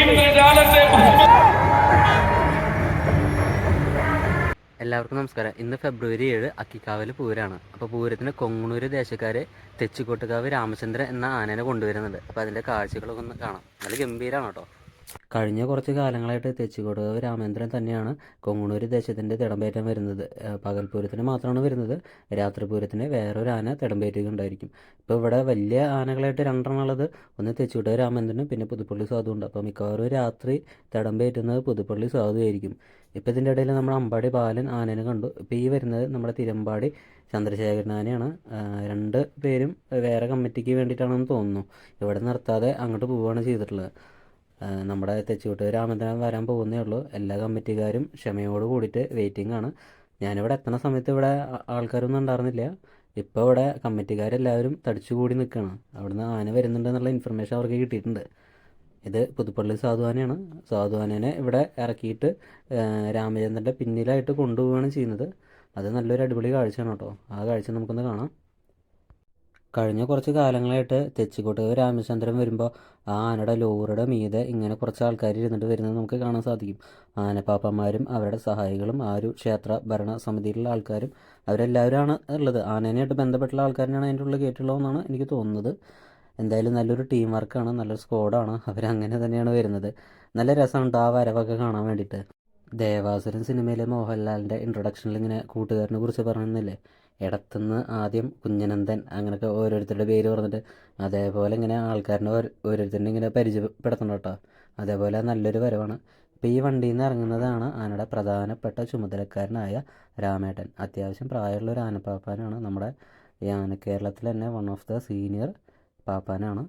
ഇന്ദ്രജാലത്തെ എല്ലാവർക്കും നമസ്കാരം. ഇന്ന് ഫെബ്രുവരി ഏഴ് അക്കിക്കാവിൽ പൂരാണ്. അപ്പോൾ പൂരത്തിന് കൊങ്ങണൂര് ദേശക്കാര് തെച്ചിക്കോട്ടുകാവ് രാമചന്ദ്രൻ എന്ന ആനനെ കൊണ്ടുവരുന്നുണ്ട്. അപ്പോൾ അതിന്റെ കാഴ്ചകളൊക്കെ ഒന്ന് കാണാം. നല്ല ഗംഭീരമാണ് കേട്ടോ. കഴിഞ്ഞ കുറച്ച് കാലങ്ങളായിട്ട് തെച്ചിക്കോടുകാവ് രാമേന്ദ്രൻ തന്നെയാണ് കൊങ്ങണൂര് ദേശത്തിന്റെ തിടമ്പേറ്റം വരുന്നത്. പകൽപൂരത്തിന് മാത്രമാണ് വരുന്നത്. രാത്രി പൂരത്തിന് വേറൊരു ആന തിടമ്പേറ്റുകയുണ്ടായിരിക്കും. ഇപ്പോൾ ഇവിടെ വലിയ ആനകളായിട്ട് രണ്ടെണ്ണം ഉള്ളത് ഒന്ന് തെച്ചിക്കോട്ടുകാവ് രാമേന്ദ്രനും പിന്നെ പുതുപ്പള്ളി സാധു ഉണ്ട്. അപ്പോൾ മിക്കവാറും രാത്രി തിടമ്പേറ്റുന്നത് പുതുപ്പള്ളി സാധു ആയിരിക്കും. ഇപ്പോൾ ഇതിന്റെ ഇടയിൽ നമ്മൾ അമ്പാടി ബാലൻ ആനേനെ കണ്ടു. ഇപ്പോൾ ഈ വരുന്നത് നമ്മുടെ തിരമ്പാടി ചന്ദ്രശേഖരൻ ആനയാണ്. രണ്ട് പേരും വേറെ കമ്മിറ്റിക്ക് വേണ്ടിയിട്ടാണെന്ന് തോന്നുന്നു. ഇവിടെ നിർത്താതെ അങ്ങോട്ട് പോവുകയാണ് ചെയ്തിട്ടുള്ളത്. നമ്മുടെ തെച്ചുകൂട്ട് രാമചന്ദ്രൻ വരാൻ പോകുന്നേ ഉള്ളൂ. എല്ലാ കമ്മിറ്റിക്കാരും ക്ഷമയോട് കൂടിയിട്ട് വെയിറ്റിംഗ് ആണ്. ഞാനിവിടെ എത്തുന്ന സമയത്ത് ഇവിടെ ആൾക്കാരൊന്നും ഉണ്ടായിരുന്നില്ല. ഇപ്പോൾ ഇവിടെ കമ്മിറ്റിക്കാരെല്ലാവരും തടിച്ചു കൂടി നിൽക്കുകയാണ് അവിടുന്ന് ആന വരുന്നുണ്ടെന്നുള്ള ഇൻഫർമേഷൻ അവർക്ക് കിട്ടിയിട്ടുണ്ട്. ഇത് പുതുപ്പള്ളി സാധുവാനയാണ് സാധുവാനേനെ ഇവിടെ ഇറക്കിയിട്ട് രാമചന്ദ്രന്റെ പിന്നിലായിട്ട് കൊണ്ടുപോവുകയാണ് ചെയ്യുന്നത്. അത് നല്ലൊരു അടിപൊളി കാഴ്ചയാണ് കേട്ടോ. ആ കാഴ്ച നമുക്കൊന്ന് കാണാം. കഴിഞ്ഞ കുറച്ച് കാലങ്ങളായിട്ട് തെച്ചിക്കോട്ടുകാവ് രാമചന്ദ്രൻ വരുമ്പോൾ ആ ആനയുടെ ലോറിയുടെ മീതെ ഇങ്ങനെ കുറച്ച് ആൾക്കാർ ഇരുന്നിട്ട് വരുന്നത് നമുക്ക് കാണാൻ സാധിക്കും. ആനപ്പാപ്പന്മാരും അവരുടെ സഹായികളും ആ ഒരു ക്ഷേത്ര ഭരണ സമിതിയിലുള്ള ആൾക്കാരും അവരെല്ലാവരുമാണ് ഉള്ളത്. ആനേനായിട്ട് ബന്ധപ്പെട്ടുള്ള ആൾക്കാരാണ് അതിന്റെ ഉള്ളിൽ കേട്ടുള്ളതെന്നാണ് എനിക്ക് തോന്നുന്നത്. എന്തായാലും നല്ലൊരു ടീം വർക്കാണ് നല്ലൊരു സ്ക്വാഡാണ് അവരങ്ങനെ തന്നെയാണ് വരുന്നത്. നല്ല രസമുണ്ട് ആ വരവൊക്കെ കാണാൻ വേണ്ടിയിട്ട്. ദേവാസുരൻ സിനിമയിലെ മോഹൻലാലിന്റെ ഇൻട്രൊഡക്ഷനിൽ ഇങ്ങനെ കൂട്ടുകാരനെ കുറിച്ച് പറയുന്നില്ലേ ഇടത്തുനിന്ന് ആദ്യം കുഞ്ഞനന്ദൻ അങ്ങനെയൊക്കെ ഓരോരുത്തരുടെ പേര് പറഞ്ഞിട്ട് അതേപോലെ ഇങ്ങനെ ആൾക്കാരുടെ ഓരോ- ഓരോരുത്തരുടെ ഇങ്ങനെ പരിചയപ്പെടുത്തണം കേട്ടോ. അതേപോലെ നല്ലൊരു വരവാണ്. ഇപ്പോൾ ഈ വണ്ടിയിൽ നിന്ന് ഇറങ്ങുന്നതാണ് ആനയുടെ പ്രധാനപ്പെട്ട ചുമതലക്കാരനായ രാമേട്ടൻ. അത്യാവശ്യം പ്രായമുള്ള ഒരു ആനപ്പാപ്പാനാണ് നമ്മുടെ ഈ ആന കേരളത്തിൽ തന്നെ വൺ ഓഫ് ദ സീനിയർ പാപ്പാനാണ്.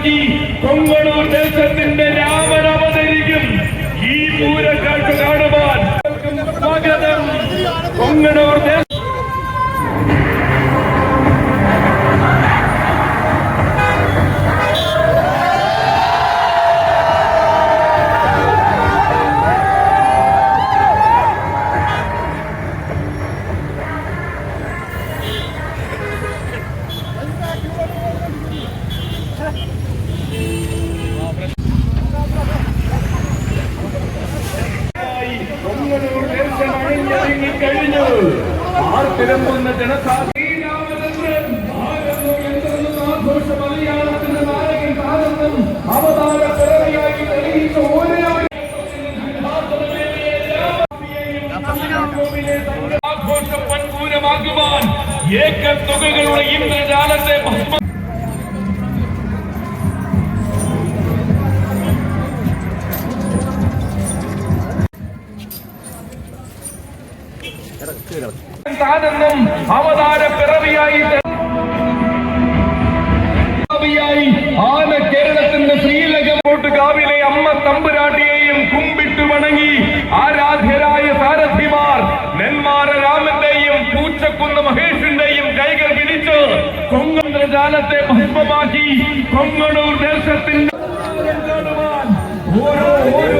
ഭസ്മമാക്കി കൊങ്കണൂർ ദേശത്തിന്റെ രാമൻ അവതരിക്കും. ഈ പൂരക്കാഴ്ച കാണുവാൻ സ്വാഗതം. കൊങ്ങണൂർ കഴിഞ്ഞു. ആർത്തിരമ്പുന്ന കാലെന്നും അവതാര പിറവിയായി തെളിയിച്ച ഓരോ ആഘോഷം പൻപൂരമാക്കുവാൻ ഏക്കർ തുകകളുടെ ഇന്ദ്രജാലത്തെ ഭസ്മ ആന കേരളത്തിന്റെ ശ്രീലകോട്ടുകാവിലെ അമ്മ തമ്പുരാട്ടിയെയും കുമ്പിട്ട് വണങ്ങി ആരാധ്യരായ സാരഥിമാർ നെന്മാറ രാമന്റെയും പൂച്ചക്കുന്ന് മഹേഷിന്റെയും കൈകൾ പിടിച്ച് കൊങ്ങന്ദ്രജാലത്തെ ഭസ്മമാക്കി കൊങ്ങണൂർ ദേശത്തിന്റെ ഓരോ ഓരോ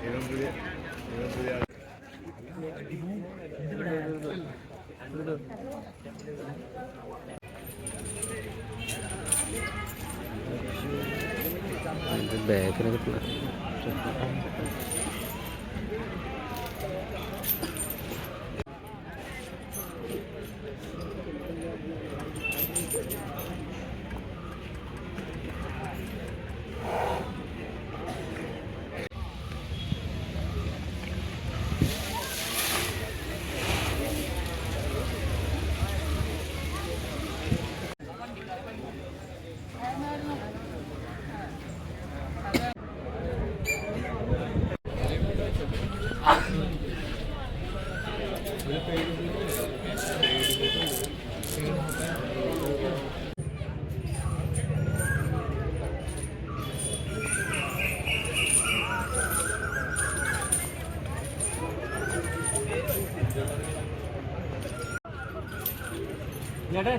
ഇവൻ പുതിയ ഇവൻ പുതിയ ബാക്കിനെ കിട്ടില്ല ada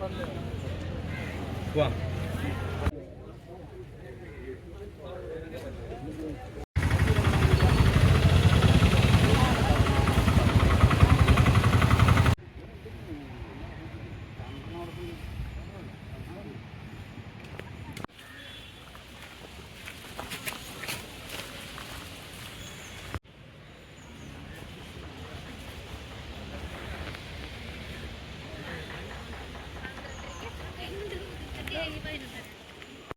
Thank you. 哇